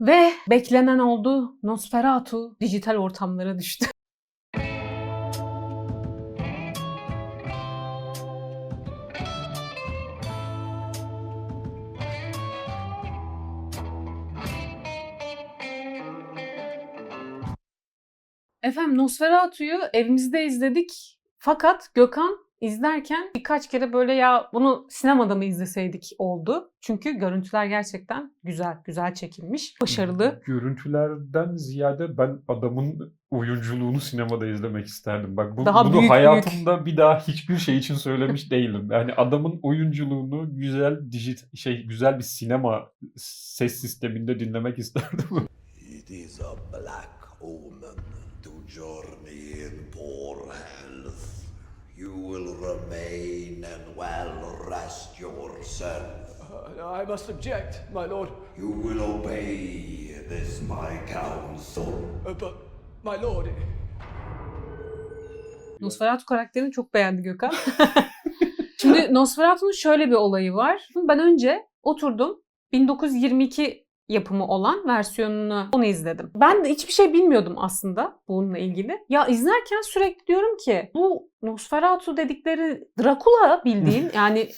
Ve beklenen oldu. Nosferatu dijital ortamlara düştü. Efendim Nosferatu'yu evimizde izledik. Fakat Gökhan izlerken birkaç kere böyle ya bunu sinemada mı izleseydik oldu. Çünkü görüntüler gerçekten güzel, güzel çekilmiş, başarılı. Görüntülerden ziyade ben adamın oyunculuğunu sinemada izlemek isterdim. Bak bu, Daha bunu büyük, hayatımda bir daha hiçbir şey için söylemiş değilim. Yani adamın oyunculuğunu güzel dijit şey güzel bir sinema ses sisteminde dinlemek isterdim. It is a black omen to journey in poor health. You will remain and well rest yourself. Uh, I must object, my lord. You will obey this my counsel. Uh, but, my lord, Nosferatu karakterini çok beğendi Gökhan. Şimdi Nosferatu'nun şöyle bir olayı var. Ben önce oturdum 1922 yapımı olan versiyonunu onu izledim. Ben de hiçbir şey bilmiyordum aslında bununla ilgili. Ya izlerken sürekli diyorum ki bu Nosferatu dedikleri Dracula bildiğin yani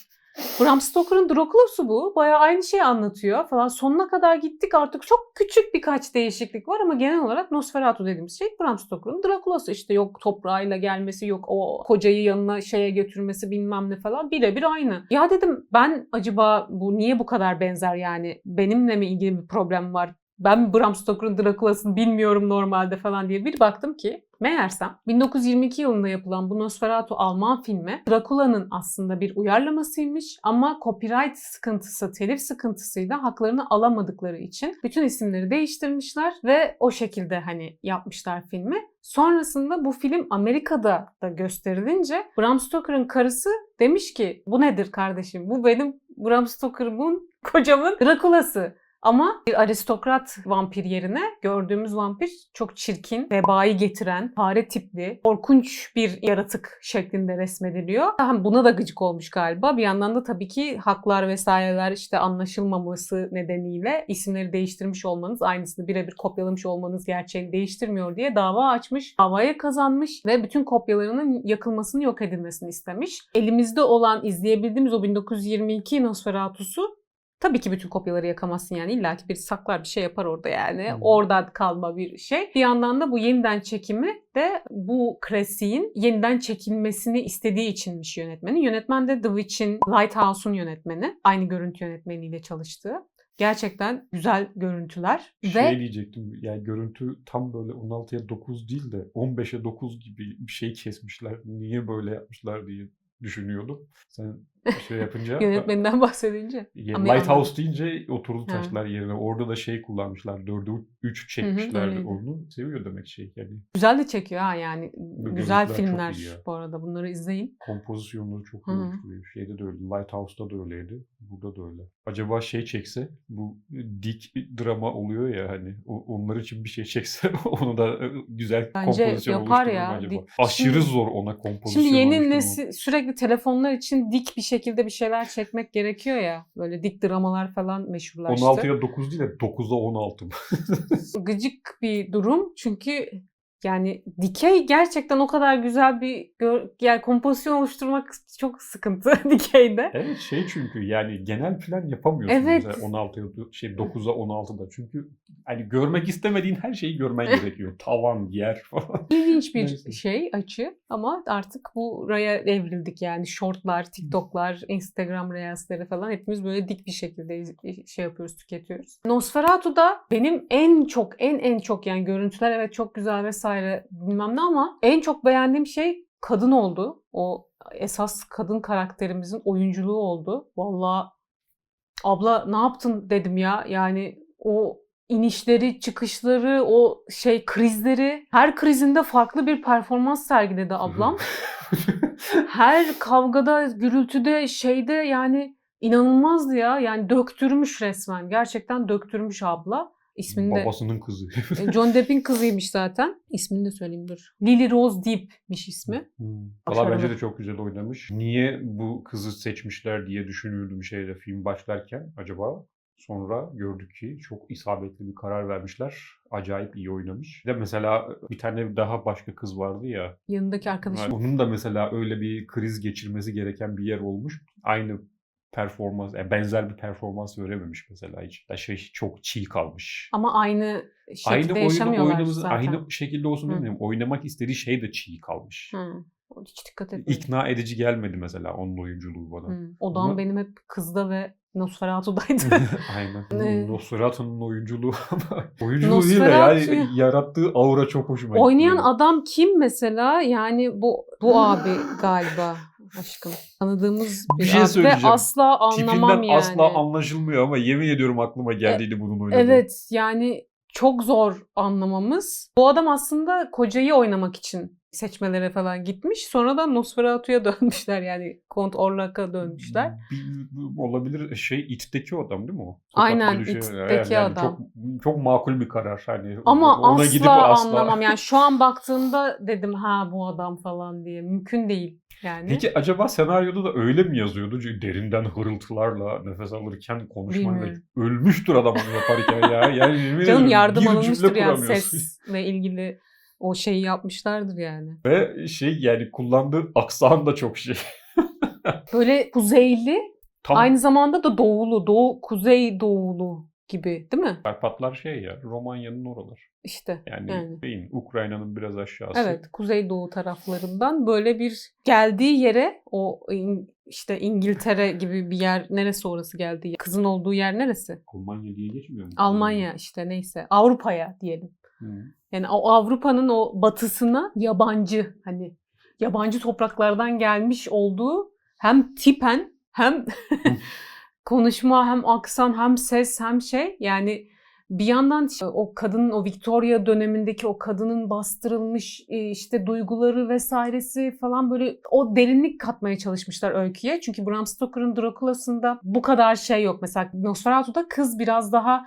Bram Stoker'ın Dracula'sı bu. Bayağı aynı şeyi anlatıyor falan. Sonuna kadar gittik artık çok küçük birkaç değişiklik var ama genel olarak Nosferatu dediğimiz şey Bram Stoker'ın Dracula'sı. İşte yok toprağıyla gelmesi, yok o kocayı yanına şeye götürmesi bilmem ne falan birebir aynı. Ya dedim ben acaba bu niye bu kadar benzer yani? Benimle mi ilgili bir problem var? Ben Bram Stoker'ın Dracula'sını bilmiyorum normalde falan diye bir baktım ki meğersem 1922 yılında yapılan bu Nosferatu Alman filmi Dracula'nın aslında bir uyarlamasıymış ama copyright sıkıntısı, telif sıkıntısıyla haklarını alamadıkları için bütün isimleri değiştirmişler ve o şekilde hani yapmışlar filmi. Sonrasında bu film Amerika'da da gösterilince Bram Stoker'ın karısı demiş ki bu nedir kardeşim? Bu benim Bram Stoker'ımın kocamın Dracula'sı. Ama bir aristokrat vampir yerine gördüğümüz vampir çok çirkin, vebayı getiren, fare tipli, korkunç bir yaratık şeklinde resmediliyor. Hem buna da gıcık olmuş galiba. Bir yandan da tabii ki haklar vesaireler işte anlaşılmaması nedeniyle isimleri değiştirmiş olmanız, aynısını birebir kopyalamış olmanız gerçeğini değiştirmiyor diye dava açmış. Davaya kazanmış ve bütün kopyalarının yakılmasını yok edilmesini istemiş. Elimizde olan izleyebildiğimiz o 1922 Nosferatu'su Tabii ki bütün kopyaları yakamazsın yani illa ki bir saklar bir şey yapar orada yani. Hmm. Oradan kalma bir şey. Bir yandan da bu yeniden çekimi de bu klasiğin yeniden çekilmesini istediği içinmiş yönetmenin. Yönetmen de The Witch'in Lighthouse'un yönetmeni. Aynı görüntü yönetmeniyle çalıştığı. Gerçekten güzel görüntüler. Şey Ve diyecektim yani görüntü tam böyle 16'ya 9 değil de 15'e 9 gibi bir şey kesmişler. Niye böyle yapmışlar diye düşünüyordum. Sen şey yapınca yönetmeninden bahsedince. Ya, Ama Lighthouse deyince oturdu Ha. taşlar yerine. Orada da şey kullanmışlar. 4'ü 3 çekmişler öyleydi. onu. Seviyor demek şey. Yani Güzel de çekiyor ha yani. görüntüler Güzel filmler bu arada. Bunları izleyin. kompozisyonları çok Hı hı. iyi. Şeyde de öyle. Lighthouse'da da öyleydi. Burada da öyle. Acaba şey çekse bu dik drama oluyor ya hani onlar için bir şey çekse onu da e, güzel Bence kompozisyon yapar ya. acaba? Dik- Aşırı Şimdi- zor ona kompozisyon Şimdi yeni nesil sürekli telefonlar için dik bir şekilde bir şeyler çekmek gerekiyor ya. Böyle dik dramalar falan meşhurlaştı. 16'ya 9 değil de 9'a 16 mı? Gıcık bir durum çünkü yani dikey gerçekten o kadar güzel bir gör- yani kompozisyon oluşturmak çok sıkıntı dikeyde. Evet şey çünkü yani genel plan yapamıyorsun Evet. mesela 16'ya şey 9'a 16'da. Çünkü hani görmek istemediğin her şeyi görmen gerekiyor. Tavan, yer falan. İlginç bir Neyse. şey açı ama artık buraya evrildik yani shortlar, TikTok'lar, Instagram reelsleri falan hepimiz böyle dik bir şekilde şey yapıyoruz, tüketiyoruz. Nosferatu'da benim en çok en en çok yani görüntüler evet çok güzel vesaire bilmem ne ama en çok beğendiğim şey kadın oldu. O esas kadın karakterimizin oyunculuğu oldu. Vallahi abla ne yaptın dedim ya. Yani o inişleri, çıkışları, o şey krizleri her krizinde farklı bir performans sergiledi ablam. her kavgada, gürültüde, şeyde yani inanılmazdı ya. Yani döktürmüş resmen. Gerçekten döktürmüş abla. İsmini de Babasının kızı. E, John Depp'in kızıymış zaten. İsmini de söyleyeyim dur. Lily Rose Deep'miş ismi. Hmm. Valla bence de çok güzel oynamış. Niye bu kızı seçmişler diye düşünüyordum şeyde film başlarken acaba. sonra gördük ki çok isabetli bir karar vermişler. Acayip iyi oynamış. Bir de mesela bir tane daha başka kız vardı ya. Yanındaki arkadaşım. Onun da mesela öyle bir kriz geçirmesi gereken bir yer olmuş. Aynı performans, yani benzer bir performans verememiş mesela hiç. Ya Şey çok çiğ kalmış. Ama aynı şekilde Aynı oyunu yaşamıyorlar oynamamız zaten. aynı şekilde olsun demiyorum. Oynamak istediği şey de çiğ kalmış. Hı. Hiç dikkat etmedim. İkna edici gelmedi mesela onun oyunculuğu bana. Hı. Odağım Ama- benim hep kızda ve Nosferatu'daydı. Aynen. Ne? Nosferatu'nun oyunculuğu ama oyunculuğu değil de Nosferatu- yani yarattığı aura çok hoşuma gitti. Oynayan adam kim mesela? Yani bu bu abi galiba aşkım. Tanıdığımız bir, Bir şey ve asla anlamam Tipinden yani. asla anlaşılmıyor ama yemin ediyorum aklıma geldiydi bunun oynadığı. Evet yani çok zor anlamamız. Bu adam aslında kocayı oynamak için seçmelere falan gitmiş. Sonra da Nosferatu'ya dönmüşler yani Kont Orlak'a dönmüşler. Bir- bir- olabilir şey İt'teki o adam değil mi o? Aynen, Sokakta düşüyor. İt'teki adam. Çok, çok makul bir karar. Hani Ama ona asla, gidip asla anlamam. Yani şu an baktığımda dedim ha bu adam falan diye. Mümkün değil yani. Peki acaba senaryoda da öyle mi yazıyordu? Çünkü derinden hırıltılarla nefes alırken konuşmayla Bilmiyorum. ölmüştür adam onu yaparken ya. Yani Canım yardım alınmıştır yani sesle ilgili o şeyi yapmışlardır yani. Ve şey yani kullandığı aksan da çok şey. Böyle kuzeyli Tam aynı zamanda da doğulu, doğu, kuzey doğulu gibi değil mi? Karpatlar şey ya Romanya'nın oralar. İşte Yani, Yani. şeyin Ukrayna'nın biraz aşağısı. evet kuzeydoğu taraflarından böyle bir geldiği yere o işte İngiltere gibi bir yer neresi orası geldiği? Kızın olduğu yer neresi? Almanya diye geçmiyor mu? Almanya işte neyse Avrupa'ya diyelim. Hı. Yani o Avrupa'nın o batısına yabancı hani yabancı topraklardan gelmiş olduğu hem tipen hem konuşma hem aksan hem ses hem şey yani bir yandan o kadının o Victoria dönemindeki o kadının bastırılmış e, işte duyguları vesairesi falan böyle o derinlik katmaya çalışmışlar öyküye. Çünkü Bram Stoker'ın Dracula'sında bu kadar şey yok. Mesela Nosferatu'da kız biraz daha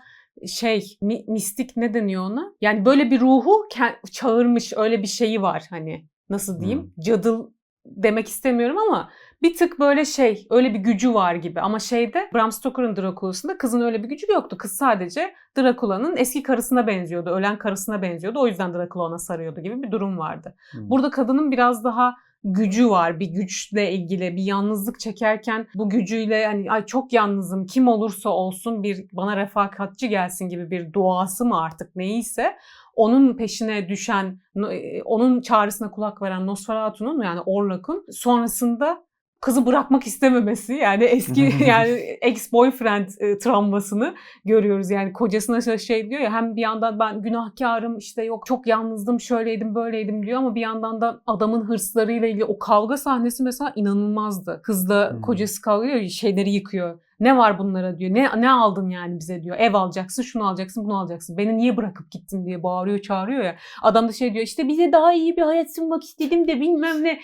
şey mi- mistik ne deniyor ona? Yani böyle bir ruhu çağırmış öyle bir şeyi var hani nasıl diyeyim? Cadıl demek istemiyorum ama bir tık böyle şey öyle bir gücü var gibi ama şeyde Bram Stoker'ın Dracula'sında kızın öyle bir gücü yoktu. Kız sadece Dracula'nın eski karısına benziyordu. Ölen karısına benziyordu. O yüzden Dracula ona sarıyordu gibi bir durum vardı. Hı. Burada kadının biraz daha gücü var. Bir güçle ilgili bir yalnızlık çekerken bu gücüyle hani ay çok yalnızım kim olursa olsun bir bana refakatçi gelsin gibi bir duası mı artık neyse onun peşine düşen, e, onun çağrısına kulak veren Nosferatu'nun yani Orlok'un sonrasında kızı bırakmak istememesi yani eski yani ex-boyfriend e, travmasını görüyoruz. Yani kocasına şey- şey diyor ya hem bir yandan ben günahkarım işte yok çok yalnızdım şöyleydim böyleydim diyor ama bir yandan da adamın hırslarıyla ilgili o kavga sahnesi mesela inanılmazdı. Kızla Hmm. kocası kavga ediyor şeyleri yıkıyor. Ne var bunlara diyor. Ne ne aldın yani bize diyor. Ev alacaksın, şunu alacaksın, bunu alacaksın. Beni niye bırakıp gittin diye bağırıyor, çağırıyor ya. Adam da şey diyor işte bize daha iyi bir hayat sunmak istedim de bilmem ne.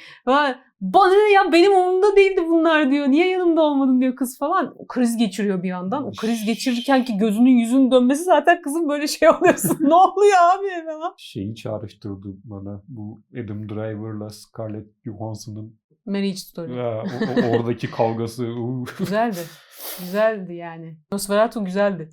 Bana ne ya benim umurumda değildi bunlar diyor. Niye yanımda olmadın diyor kız falan. O kriz geçiriyor bir yandan. O kriz geçirirken ki gözünün yüzünün dönmesi zaten kızın böyle şey oluyorsun. ne oluyor abi falan. Şeyi çağrıştırdı bana bu Adam Driver'la Scarlett Johansson'ın Marriage Story. ya, o- o- oradaki kavgası. Güzeldi. Güzeldi yani. Nosferatu güzeldi.